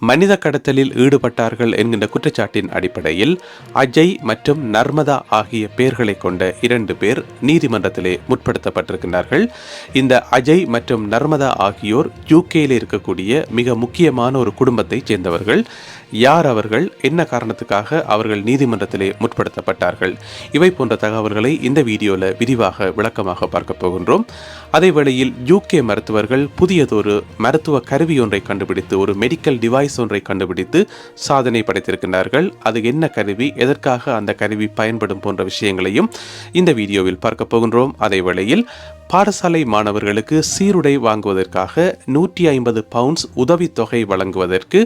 மனித கடத்தலில் ஈடுபட்டார்கள் என்கின்ற குற்றச்சாட்டின் அடிப்படையில் அஜய் மற்றும் நர்மதா ஆகிய பெயர்களை கொண்ட இரண்டு பேர் நீதிமன்றத்திலே முற்படுத்தப்பட்டிருக்கின்றார்கள். இந்த அஜய் மற்றும் நர்மதா ஆகியோர் யூகேயில் இருக்கக்கூடிய மிக முக்கியமான ஒரு குடும்பத்தைச் சேர்ந்தவர்கள். யார் அவர்கள் என்ன காரணத்துக்காக அவர்கள் நீதிமன்றத்திலே முற்படுத்தப்பட்டார்கள்? இவை போன்ற தகவல்களை இந்த வீடியோவில் விரிவாக விளக்கமாக பார்க்க போகின்றோம். அதே வேளையில் யூகே மருத்துவர்கள் புதியதொரு மருத்துவ கருவி ஒன்றை கண்டுபிடித்து ஒரு மெடிக்கல் டிவைஸ் ஒன்றை கண்டுபிடித்து சாதனை படைத்திருக்கின்றார்கள். அது என்ன கருவி எதற்காக அந்த கருவி பயன்படும் போன்ற விஷயங்களையும் இந்த வீடியோவில் பார்க்க போகின்றோம். அதே வேளையில் பாடசாலை மாணவர்களுக்கு சீருடை வாங்குவதற்காக நூற்றி ஐம்பது பவுண்ட்ஸ் உதவித்தொகை வழங்குவதற்கு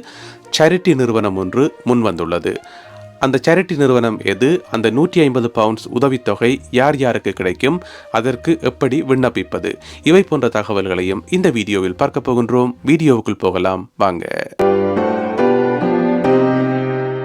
சேரிட்டி நிறுவனம் ஒன்று முன்வந்துள்ளது. அந்த சேரிட்டி நிறுவனம் எது? அந்த நூற்றி ஐம்பது பவுண்ட்ஸ் உதவித்தொகை யார் யாருக்கு கிடைக்கும்? அதற்கு எப்படி விண்ணப்பிப்பது? இவை போன்ற தகவல்களையும் இந்த வீடியோவில் பார்க்க போகின்றோம். வீடியோவுக்குள் போகலாம். வாங்க.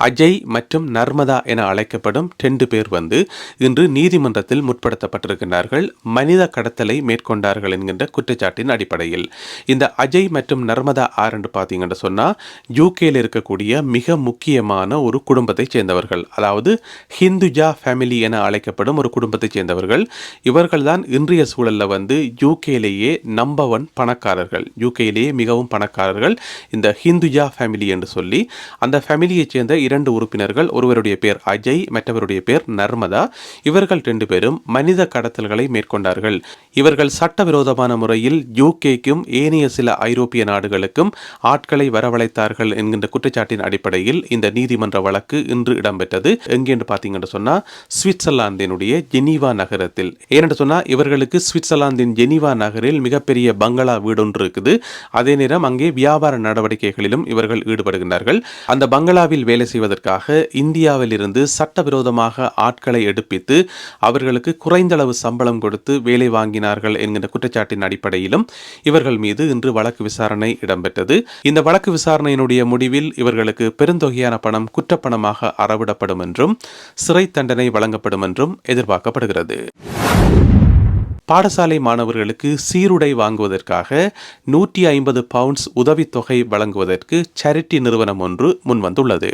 அஜய் மற்றும் நர்மதா என அழைக்கப்படும் ரெண்டு பேர் வந்து இன்று நீதிமன்றத்தில் முற்படுத்தப்பட்டிருக்கிறார்கள் மனித கடத்தலை மேற்கொண்டார்கள் என்கின்ற குற்றச்சாட்டின் அடிப்படையில். இந்த அஜய் மற்றும் நர்மதா ஆர் என்று பார்த்தீங்கன்னு சொன்னால் யூகேயில் இருக்கக்கூடிய மிக முக்கியமான ஒரு குடும்பத்தைச் சேர்ந்தவர்கள். அதாவது ஹிந்துஜா ஃபேமிலி என அழைக்கப்படும் ஒரு குடும்பத்தைச் சேர்ந்தவர்கள். இவர்கள்தான் இன்றைய சூழலில் வந்து யூகேலேயே நம்பர் ஒன் பணக்காரர்கள். யூகேலேயே மிகவும் பணக்காரர்கள். இந்த ஹிந்துஜா ஃபேமிலி என்று சொல்லி அந்த ஃபேமிலியைச் சேர்ந்த இரண்டு உறுப்பினர்கள் ஒருவருடைய பேர் அஜய் மற்றவருடைய பேர் நர்மதா. இவர்கள் ரெண்டு பேரும் மனித கடத்தல்களை மேற்கொண்டார்கள். இவர்கள் சட்டவிரோதமான முறையில் யூகேக்கும் ஏனைய சில ஐரோப்பிய நாடுகளுக்கும் ஆட்களை வரவழைத்தார்கள் என்கின்ற குற்றச்சாட்டின் அடிப்படையில் இந்த நீதிமன்ற வழக்கு இன்று இடம்பெற்றது. எங்கேன்னு பார்த்தீங்கன்னு சொன்னா சுவிட்சர்லாந்தினுடைய ஜெனீவா நகரத்தில். ஏனென்று சொன்னா இவர்களுக்கு சுவிட்சர்லாந்தின் ஜெனீவா நகரில் மிகப்பெரிய பங்களா வீடொன்று இருக்குது. அதே நேரம் அங்கே வியாபார நடவடிக்கைகளிலும் இவர்கள் ஈடுபடுகின்றார்கள். அந்த பங்களாவில் வேலை செய்வதற்காக இந்தியாவில் இருந்து சட்டவிரோதமாக ஆட்களை எடுப்பித்து அவர்களுக்கு குறைந்தளவு சம்பளம் கொடுத்து வேலை வாங்கினார்கள் என்கிற குற்றச்சாட்டின் அடிப்படையிலும் இவர்கள் மீது இன்று வழக்கு விசாரணை இடம்பெற்றது. இந்த வழக்கு விசாரணையினுடைய முடிவில் இவர்களுக்கு பெருந்தொகையான பணம் குற்றப்பணமாக அறவிடப்படும் என்றும் சிறை தண்டனை வழங்கப்படும் என்றும் எதிர்பார்க்கப்படுகிறது. பாடசாலை மாணவர்களுக்கு சீருடை வாங்குவதற்காக நூற்றி ஐம்பது பவுண்ட்ஸ் உதவித்தொகை வழங்குவதற்கு சேரிட்டி நிறுவனம் ஒன்று முன்வந்துள்ளது.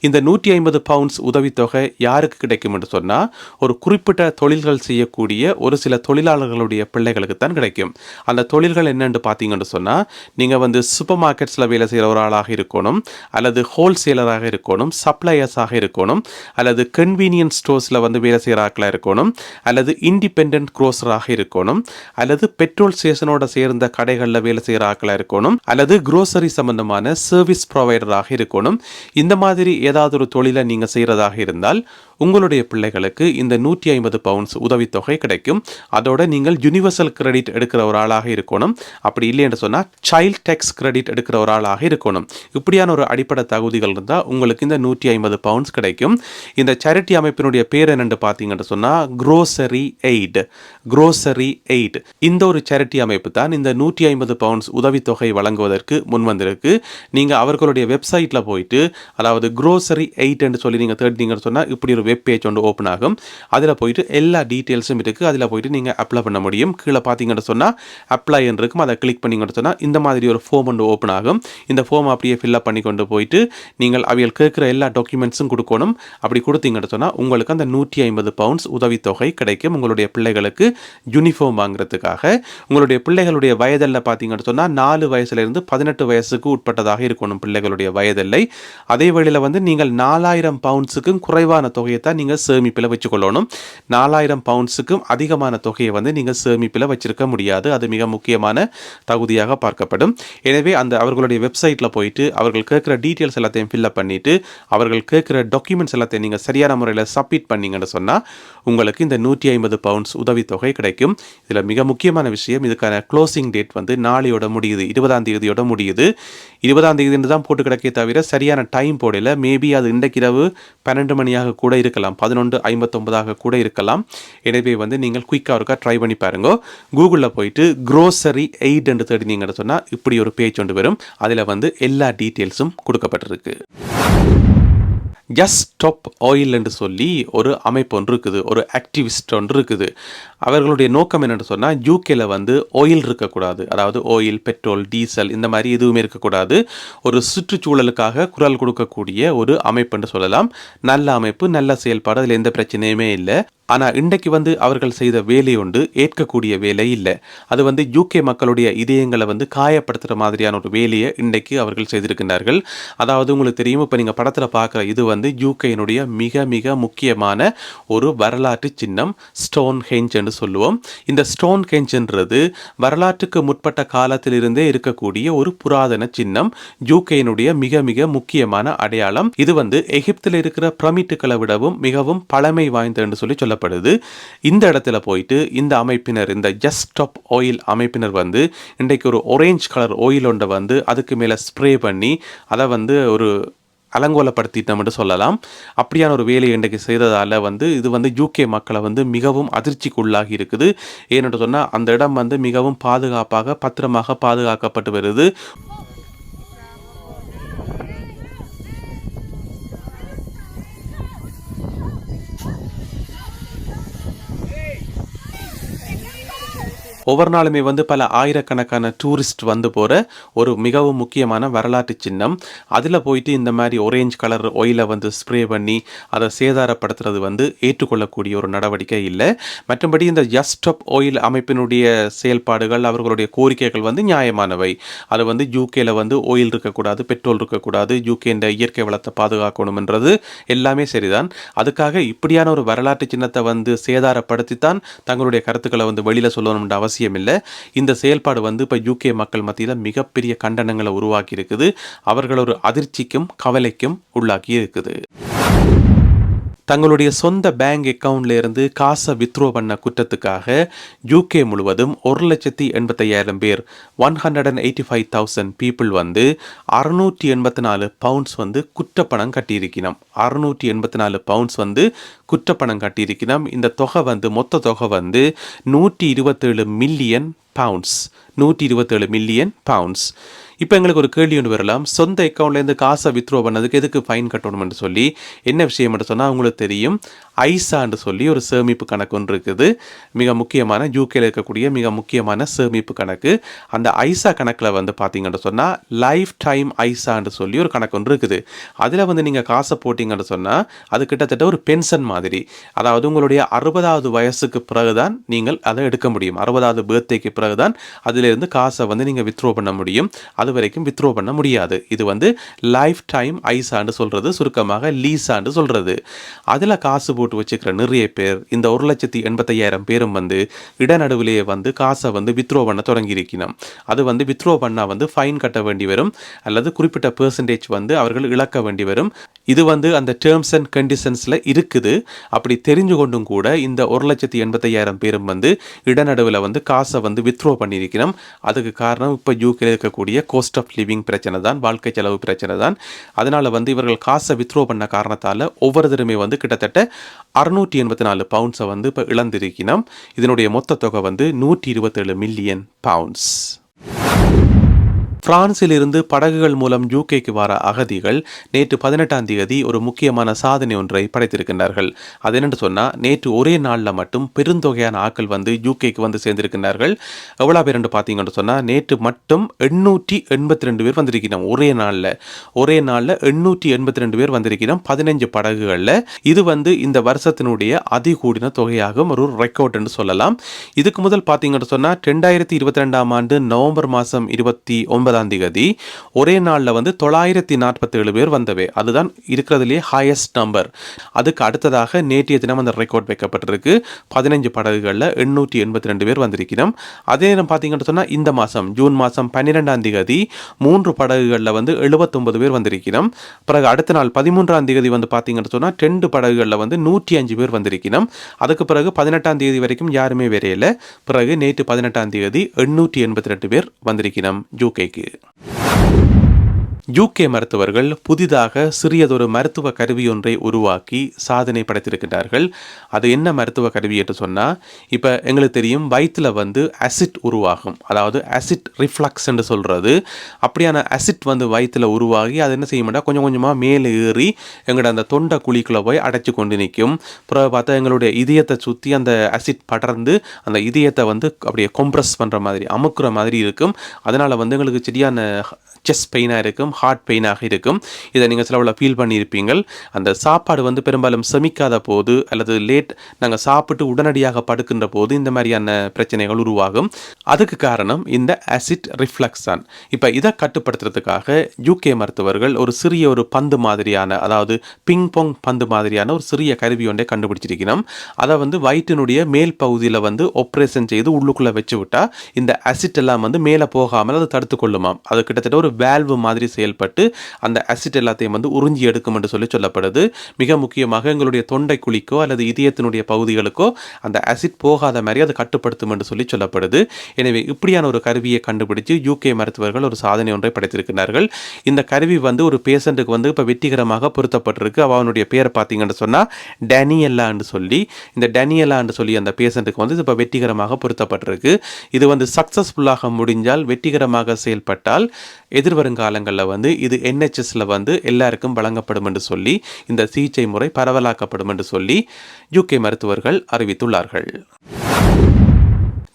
இந்த நூற்றி ஐம்பது பவுண்ட்ஸ் உதவித்தொகை யாருக்கு கிடைக்கும் என்று சொன்னால் ஒரு குறிப்பிட்ட தொழில்கள் செய்யக்கூடிய ஒரு சில தொழிலாளர்களுடைய பிள்ளைகளுக்கு தான் கிடைக்கும். அந்த தொழில்கள் என்னென்று பார்த்தீங்கன்னு சொன்னால் நீங்கள் வந்து சூப்பர் மார்க்கெட்ஸில் வேலை செய்கிற ஒரு ஆளாக இருக்கணும் அல்லது ஹோல்சேலராக இருக்கணும் சப்ளையர்ஸாக இருக்கணும் அல்லது கன்வீனியன்ஸ் ஸ்டோர்ஸில் வந்து வேலை செய்கிற ஆக்களாக இருக்கணும் அல்லது இண்டிபெண்ட் குரோசராக இருக்கணும். அல்லது பெட்ரோல் ஸ்டேஷனோட சேர்ந்த கடைகளில் வேலை செய்கிற ஆக்களாக இருக்கணும். அல்லது குரோசரி சம்பந்தமான சர்வீஸ் ப்ரொவைடராக இருக்கணும். இந்த மாதிரி ஏதாவது ஒரு தொழிலை நீங்கள் செய்கிறதாக இருந்தால் உங்களுடைய பிள்ளைகளுக்கு இந்த நூற்றி ஐம்பது பவுண்ட்ஸ் உதவித்தொகை கிடைக்கும். அதோட நீங்கள் யூனிவர்சல் கிரெடிட் எடுக்கிற ஒரு ஆளாக இருக்கணும். அப்படி இல்லை என்று சொன்னால் சைல்ட் டேக்ஸ் கிரெடிட் எடுக்கிற ஒரு ஆளாக இருக்கணும். இப்படியான ஒரு அடிப்படை தகுதிகள் இருந்தால் உங்களுக்கு இந்த நூற்றி ஐம்பது பவுண்ட்ஸ் கிடைக்கும். இந்த சேரிட்டி அமைப்பினுடைய பேர் என்னென்று பார்த்தீங்கன்னு சொன்னால் க்ரோசரி எய்ட் க்ரோசரி எய்ட் இந்த ஒரு சேரிட்டி அமைப்பு தான் இந்த நூற்றி ஐம்பது பவுண்ட்ஸ் உதவித்தொகை வழங்குவதற்கு முன்வந்திருக்கு நீங்கள் அவர்களுடைய வெப்சைட்டில் போயிட்டு அதாவது க்ரோசரி எயிட் என்று சொல்லி நீங்கள் தேடினீங்கன்னு சொன்னால் இப்படி ஒரு வெப் பேஜ் ஒன்று ஓப்பன் ஆகும். அதில் போயிட்டு எல்லா டீட்டெயில்ஸும் இருக்குது அதில் போயிட்டு நீங்கள் அப்ளை பண்ண முடியும். கீழே பார்த்தீங்கன்னு சொன்னால் அப்ளை இருக்கும். அதை கிளிக் பண்ணிங்கன்னு சொன்னால் இந்த மாதிரி ஒரு ஃபார்ம் ஒன்று ஓப்பன் ஆகும். இந்த ஃபார்ம் அப்படியே ஃபில்அப் பண்ணி கொண்டு போயிட்டு நீங்கள் அவைகள் கேட்குற எல்லா டாக்குமெண்ட்ஸும் கொடுக்கணும். அப்படி கொடுத்தீங்கன்னு சொன்னால் உங்களுக்கு அந்த நூற்றி ஐம்பது பவுண்ட்ஸ் உதவித்தொகை கிடைக்கும். உங்களுடைய பிள்ளைகளுக்கு யூனிஃபார்ம் வாங்குறதுக்காக. உங்களுடைய பிள்ளைகளுடைய வயதில் பார்த்தீங்கன்னு சொன்னால் நாலு வயசுலேருந்து பதினெட்டு வயசுக்கு உட்பட்டதாக இருக்கணும் பிள்ளைகளுடைய வயதில்லை. அதே வழியில் வந்து நீங்கள் நாலாயிரம் பவுண்ட்ஸுக்கும் குறைவான தொகையை தான் நீங்கள் சேமிப்பில் வச்சுக்கொள்ளணும். நாலாயிரம் பவுண்ட்ஸுக்கும் அதிகமான தொகையை வந்து நீங்கள் சேமிப்பில் வச்சிருக்க முடியாது. அது மிக முக்கியமான தகுதியாக பார்க்கப்படும். எனவே அந்த அவர்களுடைய வெப்சைட்டில் போயிட்டு அவர்கள் கேட்குற டீட்டெயில்ஸ் எல்லாத்தையும் ஃபில்அப் பண்ணிவிட்டு அவர்கள் கேட்குற டாக்குமெண்ட்ஸ் எல்லாத்தையும் நீங்கள் சரியான முறையில் சப்மிட் பண்ணீங்கன்னு சொன்னால் உங்களுக்கு இந்த நூற்றி ஐம்பது பவுண்ட்ஸ் உதவித்தொகை கிடைக்கும். இதில் மிக முக்கியமான விஷயம் இதுக்கான க்ளோசிங் டேட் வந்து நாளையோட முடியுது. இருபதாம் தேதியோட முடியுது. இருபதாம் தேதி தான் போட்டு கிடக்கே தவிர சரியான டைம் போடல. மேபி அது இன்றைக்கு இரவு பன்னெண்டு மணியாக கூட இருக்கலாம். பதினொன்று ஐம்பத்தொன்பதாக கூட இருக்கலாம். எனவே வந்து நீங்கள் குயிக்காக இருக்கா ட்ரை பண்ணி பாருங்க. கூகுளில் போயிட்டு க்ரோசரி எய்ட் என்று தேடினீங்கன்னு சொன்னால் இப்படி ஒரு பேஜ் ஒன்று வரும். அதில் வந்து எல்லா டீட்டெயில்ஸும் கொடுக்கப்பட்டிருக்கு. ஜஸ்ட் ஸ்டாப் ஆயில் என்று சொல்லி ஒரு அமைப்பு ஒன்று இருக்குது ஒரு ஆக்டிவிஸ்ட் ஒன்று இருக்குது. அவர்களுடைய நோக்கம் என்னென்னு சொன்னால் யூகேல வந்து ஆயில் இருக்கக்கூடாது. அதாவது ஆயில் பெட்ரோல் டீசல் இந்த மாதிரி எதுவுமே இருக்கக்கூடாது. ஒரு சுற்றுச்சூழலுக்காக குரல் கொடுக்கக்கூடிய ஒரு அமைப்புன்னு சொல்லலாம். நல்ல அமைப்பு நல்ல செயல்பாடு அதில் எந்த பிரச்சனையுமே இல்லை. ஆனால் இன்றைக்கு வந்து அவர்கள் செய்த வேலை ஒன்று ஏற்கக்கூடிய வேலை இல்லை. அது வந்து யூகே மக்களுடைய இதயங்களை வந்து காயப்படுத்துகிற மாதிரியான ஒரு வேலையை இன்றைக்கு அவர்கள் செய்திருக்கின்றார்கள். அதாவது உங்களுக்கு தெரியும் இப்போ நீங்கள் படத்தில் பார்க்குற இது வந்து யூகேயினுடைய மிக மிக முக்கியமான ஒரு வரலாற்று சின்னம் ஸ்டோன் ஹெஞ்ச் என்று சொல்லுவோம். இந்த ஸ்டோன் ஹெஞ்ச்ன்றது வரலாற்றுக்கு முற்பட்ட காலத்திலிருந்தே இருக்கக்கூடிய ஒரு புராதன சின்னம் யூகேயினுடைய மிக மிக முக்கியமான அடையாளம். இது வந்து எகிப்தில் இருக்கிற பிரமிட்டுகளை விடவும் மிகவும் பழமை வாய்ந்த என்று சொல்லி சொல்லப்படுது. இந்த இடத்துல போயிட்டு இந்த அமைப்பினர் இந்த ஜஸ்ட் ஸ்டாப் ஆயில் அமைப்பினர் வந்து இன்றைக்கு ஒரு ஒரேஞ்ச் கலர் ஆயில் ஒன்றை வந்து அதுக்கு மேலே ஸ்ப்ரே பண்ணி அதை வந்து ஒரு அலங்கோலப்படுத்திட்டோம்னு சொல்லலாம். அப்படியான ஒரு வேலையை இன்றைக்கு செய்ததால் வந்து இது வந்து யூகே மக்களை வந்து மிகவும் அதிர்ச்சிக்குள்ளாகி இருக்குது. ஏன்னு சொன்னால் அந்த இடம் வந்து மிகவும் பாதுகாப்பாக பத்திரமாக பாதுகாக்கப்பட்டு வருது. ஒவ்வொரு நாளுமே வந்து பல ஆயிரக்கணக்கான டூரிஸ்ட் வந்து போகிற ஒரு மிகவும் முக்கியமான வரலாற்று சின்னம். அதில் போயிட்டு இந்த மாதிரி ஒரேஞ்ச் கலர் ஒயிலை வந்து ஸ்ப்ரே பண்ணி அதை சேதாரப்படுத்துறது வந்து ஏற்றுக்கொள்ளக்கூடிய ஒரு நடவடிக்கை இல்லை. மற்றபடி இந்த ஜஸ்டப் ஆயில் அமைப்பினுடைய செயல்பாடுகள் அவர்களுடைய கோரிக்கைகள் வந்து நியாயமானவை. அது வந்து யூகேல வந்து ஆயில் இருக்கக்கூடாது பெட்ரோல் இருக்கக்கூடாது யூகேண்ட இயற்கை வளத்தை பாதுகாக்கணும்ன்றது எல்லாமே சரிதான். அதுக்காக இப்படியான ஒரு வரலாற்று சின்னத்தை வந்து சேதாரப்படுத்தி தான் தங்களுடைய கருத்துக்களை வந்து வெளியில் சொல்லணும்ன்ற அவசியம் இல்லை இந்த செயல்பாடு வந்து இப்போ யூகே மக்கள் மத்தியில் மிகப்பெரிய கண்டனங்களை உருவாக்கி இருக்குது அவர்கள் ஒரு அதிர்ச்சிக்கும் கவலைக்கும் உள்ளாக்கி இருக்குது தங்களுடைய சொந்த பேங்க் அக்கவுண்ட்ல இருந்து காசை வித்ரோ பண்ண குற்றத்துக்காக யூகே முழுவதும் ஒரு லட்சத்தி எண்பத்தையாயிரம் பேர் one hundred and eighty five thousand people வந்து அறுநூற்றி எண்பத்தி நாலு பவுண்ட்ஸ் வந்து குற்றப்பணம் கட்டியிருக்கணும் அறுநூற்றி எண்பத்தி நாலு பவுண்ட்ஸ் வந்து குற்றப்பணம் கட்டியிருக்கணும் இந்த தொகை வந்து மொத்த தொகை வந்து நூற்றி இருபத்தேழு மில்லியன் பவுண்ட்ஸ் நூற்றி இருபத்தேழு மில்லியன் பவுண்ட்ஸ் இப்போ எங்களுக்கு ஒரு கேள்வி ஒன்று வரலாம். சொந்த அக்கௌண்ட்லேருந்து காசை வித்ரோ பண்ணதுக்கு எதுக்கு ஃபைன் கட்டணும்னு சொல்லி என்ன விஷயம் சொன்னால் அவங்களுக்கு தெரியும். ஐசான்னு சொல்லி ஒரு சேமிப்பு கணக்கு ஒன்று இருக்குது. மிக முக்கியமான யூகேல இருக்கக்கூடிய மிக முக்கியமான சேமிப்பு கணக்கு. அந்த ஐசா கணக்கில் வந்து பார்த்தீங்கன்னு சொன்னால் லைஃப் டைம் ஐசான்னு சொல்லி ஒரு கணக்கு ஒன்று இருக்குது. அதில் வந்து நீங்கள் காசை போட்டிங்கன்னு சொன்னால் அது கிட்டத்தட்ட ஒரு பென்ஷன் மாதிரி. அதாவது உங்களுடைய அறுபதாவது வயசுக்கு பிறகுதான் நீங்கள் அதை எடுக்க முடியும். அறுபதாவது பேர்த்டேக்கு பிறகுதான் அதிலிருந்து காசை வந்து நீங்கள் வித்ரோ பண்ண முடியும். அது வரைக்கும் வித்ரோ பண்ண முடியாது. இது வந்து லைஃப் டைம் ஐசான்னு சொல்கிறது சுருக்கமாக லீஸான்னு சொல்கிறது அதில் காசு போட்டு வச்சுக்கிற நிறைய பேர் இந்த ஒரு லட்சத்தி எண்பத்தையாயிரம் பேரும் வந்து இடநடுவிலேயே வந்து காசை வந்து வித்ரோ பண்ண தொடங்கியிருக்கணும். அது வந்து வித்ரோ பண்ணால் வந்து ஃபைன் கட்ட வேண்டி வரும் அல்லது குறிப்பிட்ட பெர்சன்டேஜ் வந்து அவர்கள் இழக்க வேண்டி வரும். இது வந்து அந்த டேர்ம்ஸ் அண்ட் கண்டிஷன்ஸில் இருக்குது. அப்படி தெரிஞ்சு கொண்டும் கூட இந்த ஒரு லட்சத்தி எண்பத்தையாயிரம் பேரும் வந்து இடநடுவில் வந்து காசை வந்து வித்ரோ பண்ணியிருக்கணும். அதுக்கு காரணம் இப்போ யூகே இருக்கக்கூடிய கோஸ்ட் ஆஃப் லிவிங் பிரச்சனை தான் வாழ்க்கை செலவு பிரச்சனை தான். அதனால் வந்து இவர்கள் காசை வித்ரோ பண்ண காரணத்தால் ஒவ்வொருத்தருமே வந்து கிட்டத்தட்ட அறுநூற்றி எண்பத்தி நாலு பவுண்ட்ஸை வந்து இப்போ இழந்திருக்கினோம் இதனுடைய மொத்த தொகை வந்து நூற்றி இருபத்தேழு மில்லியன் பவுண்ட்ஸ் பிரான்சில் இருந்து படகுகள் மூலம் யூகேக்கு வர அகதிகள் நேற்று பதினெட்டாம் தேதி ஒரு முக்கியமான சாதனை ஒன்றை படைத்திருக்கின்றார்கள். அது என்னென்னு சொன்னால் நேற்று ஒரே நாளில் மட்டும் பெருந்தொகையான ஆட்கள் வந்து யூகேக்கு வந்து சேர்ந்திருக்கின்றார்கள். எவ்வளோ பேர் என்று பார்த்தீங்கன்னு சொன்னால் நேற்று மட்டும் எண்ணூற்றி எண்பத்தி ரெண்டு பேர் வந்திருக்கிறோம் ஒரே நாளில். ஒரே நாளில் எண்ணூற்றி எண்பத்தி ரெண்டு பேர் வந்திருக்கிறோம் பதினஞ்சு படகுகளில். இது வந்து இந்த வருஷத்தினுடைய அதிகூடின தொகையாகும் ஒரு ரெக்கார்ட் என்று சொல்லலாம். இதுக்கு முதல் பார்த்தீங்கன்னு சொன்னால் ரெண்டாயிரத்தி இருபத்தி ரெண்டாம் ஆண்டு நவம்பர் மாதம் இருபத்தி ஒன்பது ஒன்பதாம் தேதி ஒரே நாளில் வந்து தொள்ளாயிரத்தி நாற்பத்தேழு பேர் வந்தவை. அதுதான் இருக்கிறதுலேயே ஹையஸ்ட் நம்பர் அதுக்கு அடுத்ததாக நேற்றைய தினம் அந்த ரெக்கார்ட் வைக்கப்பட்டிருக்கு. பதினஞ்சு படகுகளில் எண்ணூற்றி எண்பத்தி ரெண்டு பேர் வந்திருக்கிறோம். அதே நேரம் பார்த்தீங்கன்னு சொன்னால் இந்த மாதம் ஜூன் மாதம் பன்னிரெண்டாம் தேதி மூன்று படகுகளில் வந்து எழுபத்தொம்பது பேர் வந்திருக்கிறோம். பிறகு அடுத்த நாள் பதிமூன்றாம் தேதி வந்து பார்த்தீங்கன்னு சொன்னால் ரெண்டு படகுகளில் வந்து நூற்றி அஞ்சு பேர் வந்திருக்கிறோம். அதுக்கு பிறகு பதினெட்டாம் தேதி வரைக்கும் யாருமே வரையில பிறகு நேற்று பதினெட்டாம் தேதி எண்ணூற்றி எண்பத்தி ரெண்டு பேர் வந்திருக்கிறோம். யூகேக்கு யூகே மருத்துவர்கள் புதிதாக சிறியதொரு மருத்துவ கருவி ஒன்றை உருவாக்கி சாதனை படைத்திருக்கின்றார்கள். அது என்ன மருத்துவ கருவி என்று சொன்னால் இப்போ எங்களுக்கு தெரியும் வயிற்றில் வந்து அசிட் உருவாகும். அதாவது அசிட் ரிஃப்ளக்ஸ் என்று சொல்கிறது அப்படியான அசிட் வந்து வயிற்றில் உருவாகி அது என்ன செய்ய கொஞ்சம் கொஞ்சமாக மேலே ஏறி எங்களோட அந்த தொண்டை குழிக்குள்ளே போய் அடைச்சி கொண்டு நிற்கும். அப்புறம் பார்த்தா எங்களுடைய இதயத்தை சுற்றி அந்த அசிட் படர்ந்து அந்த இதயத்தை வந்து அப்படியே கொம்ப்ரஸ் பண்ணுற மாதிரி அமுக்குற மாதிரி இருக்கும். அதனால் வந்து எங்களுக்கு சரியான செஸ்ட் பெயினாக இருக்கும் ஹார்ட் பெயினாக இருக்கும். இதை நீங்கள் சிலவில் ஃபீல் பண்ணியிருப்பீங்கள். அந்த சாப்பாடு வந்து பெரும்பாலும் செமிக்காத போது அல்லது லேட் நாங்கள் சாப்பிட்டு உடனடியாக படுக்கின்ற போது இந்த மாதிரியான பிரச்சனைகள் உருவாகும். அதுக்கு காரணம் இந்த ஆசிட் ரிஃப்ளக்ஸ் தான். இப்போ இதை கட்டுப்படுத்துறதுக்காக யூகே மருத்துவர்கள் ஒரு சிறிய ஒரு பந்து மாதிரியான அதாவது பிங் பொங் பந்து மாதிரியான ஒரு சிறிய கருவி ஒன்றை கண்டுபிடிச்சிருக்கணும். அதை வந்து வயிற்றினுடைய மேல் பகுதியில் வந்து ஆப்ரேஷன் செய்து உள்ளுக்குள்ளே வச்சு விட்டா இந்த அசிட் எல்லாம் வந்து மேலே போகாமல் அது தடுத்து கொள்ளுமாம். அது கிட்டத்தட்ட ஒரு வேல்வு மாதிரி செயல்பட்டு அந்த அசிட் எல்லாத்தையும் வந்து உறிஞ்சி எடுக்கும் என்று சொல்லி சொல்லப்படுது. மிக முக்கியமாக எங்களுடைய தொண்டை குழிக்கோ அல்லது இதயத்தினுடைய பகுதிகளுக்கோ அந்த அசிட் போகாத மாதிரி அதை கட்டுப்படுத்தும் என்று சொல்லி சொல்லப்படுது. எனவே இப்படியான ஒரு கருவியை கண்டுபிடிச்சு யூகே மருத்துவர்கள் ஒரு சாதனை ஒன்றை படைத்திருக்கிறார்கள். இந்த கருவி வந்து ஒரு பேஷண்ட்டுக்கு வந்து இப்போ வெற்றிகரமாக பொருத்தப்பட்டிருக்கு. அவனுடைய பேரை பார்த்தீங்கன்னு சொன்னால் டேனியல்லான்னு சொல்லி. இந்த டேனியல்லான்னு சொல்லி அந்த பேஷண்ட்டுக்கு வந்து இப்போ வெற்றிகரமாக பொருத்தப்பட்டிருக்கு. இது வந்து சக்ஸஸ்ஃபுல்லாக முடிஞ்சால் வெற்றிகரமாக செயல்பட்டால் எதிர்வருங்காலங்களில் வந்து இது என்ஹெச்எஸில் வந்து எல்லாருக்கும் வழங்கப்படும் என்று சொல்லி இந்த சிகிச்சை முறை பரவலாக்கப்படும் என்று சொல்லி யூகே மருத்துவர்கள் அறிவித்துள்ளார்கள்.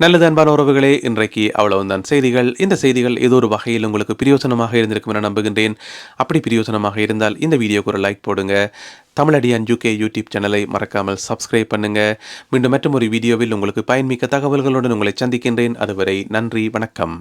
நல்லது அன்பான உறவுகளே இன்றைக்கு அவ்வளவுதான். செய்திகள் இந்த செய்திகள் ஏதோ ஒரு வகையில் உங்களுக்கு பிரியோசனமாக இருந்திருக்கும் என நம்புகின்றேன். அப்படி பிரியோசனமாக இருந்தால் இந்த வீடியோக்கு ஒரு லைக் போடுங்க. தமிழடியான் யூகே யூடியூப் சேனலை மறக்காமல் சப்ஸ்கிரைப் பண்ணுங்க. மீண்டும் மற்றும் ஒரு வீடியோவில் உங்களுக்கு பயன்மிக்க தகவல்களுடன் உங்களை சந்திக்கின்றேன். அதுவரை நன்றி வணக்கம்.